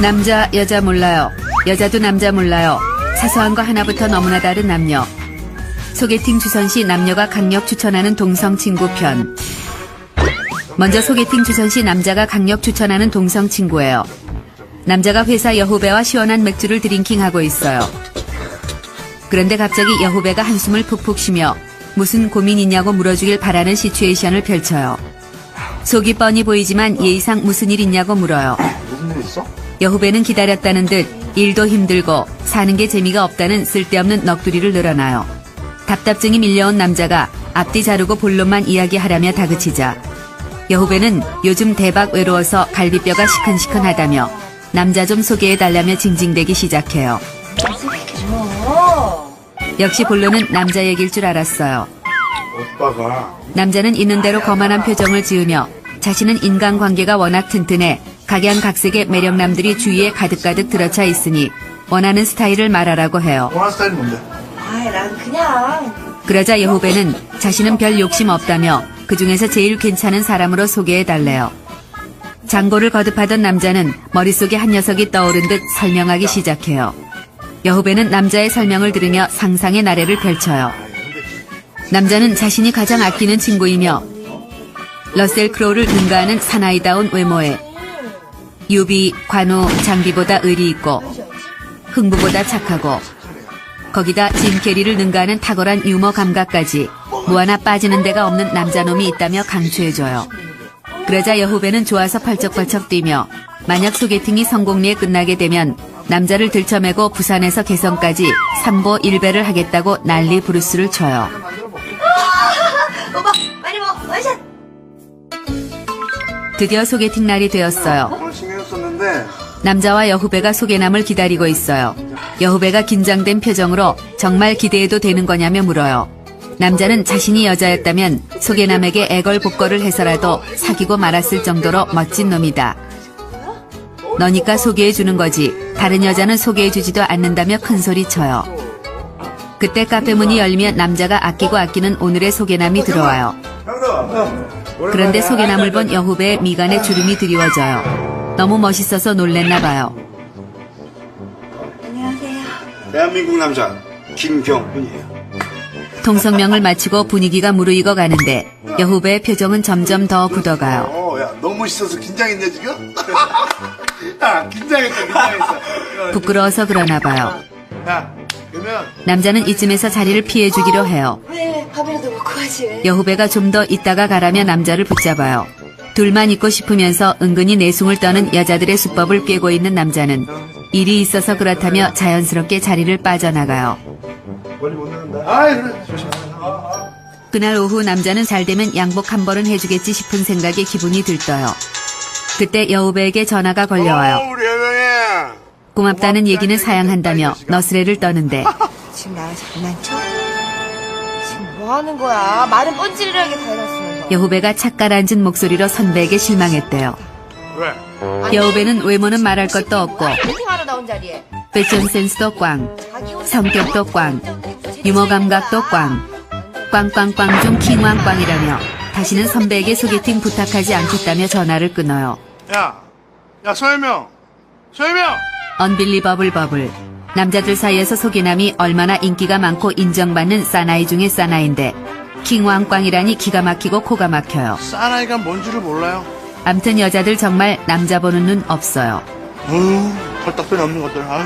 남자, 여자 몰라요. 여자도 남자 몰라요. 사소한 거 하나부터 너무나 다른 남녀. 소개팅 주선 시 남녀가 강력 추천하는 동성 친구 편. 먼저 소개팅 주선 시 남자가 강력 추천하는 동성 친구예요. 남자가 회사 여후배와 시원한 맥주를 드링킹하고 있어요. 그런데 갑자기 여후배가 한숨을 푹푹 쉬며 무슨 고민 있냐고 물어주길 바라는 시츄에이션을 펼쳐요. 속이 뻔히 보이지만 예의상 무슨 일 있냐고 물어요. 무슨 일 있어? 여후배는 기다렸다는 듯 일도 힘들고 사는 게 재미가 없다는 쓸데없는 넋두리를 늘어나요. 답답증이 밀려온 남자가 앞뒤 자르고 본론만 이야기하라며 다그치자 여후배는 요즘 대박 외로워서 갈비뼈가 시큰시큰하다며 남자 좀 소개해달라며 징징대기 시작해요. 역시 본론은 남자 얘기일 줄 알았어요. 남자는 있는 대로 거만한 표정을 지으며 자신은 인간관계가 워낙 튼튼해 각양각색의 매력남들이 주위에 가득가득 들어차 있으니 원하는 스타일을 말하라고 해요. 원하는 스타일이 뭔데? 아이, 난 그냥. 그러자 여후배는 자신은 별 욕심 없다며 그 중에서 제일 괜찮은 사람으로 소개해달래요. 장고를 거듭하던 남자는 머릿속에 한 녀석이 떠오른 듯 설명하기 시작해요. 여후배는 남자의 설명을 들으며 상상의 나래를 펼쳐요. 남자는 자신이 가장 아끼는 친구이며 러셀 크로우를 능가하는 사나이다운 외모에 유비, 관우, 장비보다 의리 있고 흥부보다 착하고 거기다 짐 캐리를 능가하는 탁월한 유머 감각까지 뭐 하나 빠지는 데가 없는 남자놈이 있다며 강추해줘요. 그러자 여후배는 좋아서 펄쩍펄쩍 뛰며 만약 소개팅이 성공리에 끝나게 되면 남자를 들쳐매고 부산에서 개성까지 삼보 일배를 하겠다고 난리 부르스를 쳐요. 오빠, 빨리. 드디어 소개팅 날이 되었어요. 썼는데 남자와 여후배가 소개남을 기다리고 있어요. 여후배가 긴장된 표정으로 정말 기대해도 되는 거냐며 물어요. 남자는 자신이 여자였다면 소개남에게 애걸복걸을 해서라도 사귀고 말았을 정도로 멋진 놈이다. 너니까 소개해주는 거지. 다른 여자는 소개해주지도 않는다며 큰소리 쳐요. 그때 카페 문이 열리면 남자가 아끼고 아끼는 오늘의 소개남이 들어와요. 그런데 소개남을 본 여후배의 미간에 주름이 드리워져요. 너무 멋있어서 놀랬나 봐요. 안녕하세요. 대한민국 남자 김경훈이에요. 통성명을 마치고 분위기가 무르익어 가는데 여후배의 표정은 점점 더 굳어가요. 어, 야, 너무 멋있어서 긴장했네 지금? 야, 긴장했어, 긴장했어. 부끄러워서 그러나 봐요. 야, 그러면 남자는 이쯤에서 자리를 피해주기로 해요. 왜 밥이라도 먹고 가지? 여후배가 좀 더 있다가 가라며 남자를 붙잡아요. 둘만 있고 싶으면서 은근히 내숭을 떠는 여자들의 수법을 꿰고 있는 남자는 일이 있어서 그렇다며 자연스럽게 자리를 빠져나가요. 그날 오후 남자는 잘 되면 양복 한 벌은 해주겠지 싶은 생각에 기분이 들떠요. 그때 여우배에게 전화가 걸려와요. 어. 고맙다는 얘기는 사양한다며 너스레를 떠는데 지금 나랑 장난쳐? 지금 뭐 하는 거야? 말은 뻔질하게 다 해놨으면서. 여후배가 착가라앉은 목소리로 선배에게 실망했대요. 왜? 여후배는 외모는 말할 것도 없고. 패션 센스도 꽝, 성격도 꽝, 유머 감각도 꽝, 꽝꽝꽝 중 킹왕꽝이라며 다시는 선배에게 소개팅 부탁하지 않겠다며 전화를 끊어요. 야, 야, 서현명. 서현명! 언빌리버블 버블. 남자들 사이에서 소개남이 얼마나 인기가 많고 인정받는 사나이 중의 사나이인데 킹왕꽝이라니 기가 막히고 코가 막혀요. 사나이가 뭔지를 몰라요. 암튼 여자들 정말 남자 보는 눈 없어요. 어휴, 헐떡도 없는 것들. 아유.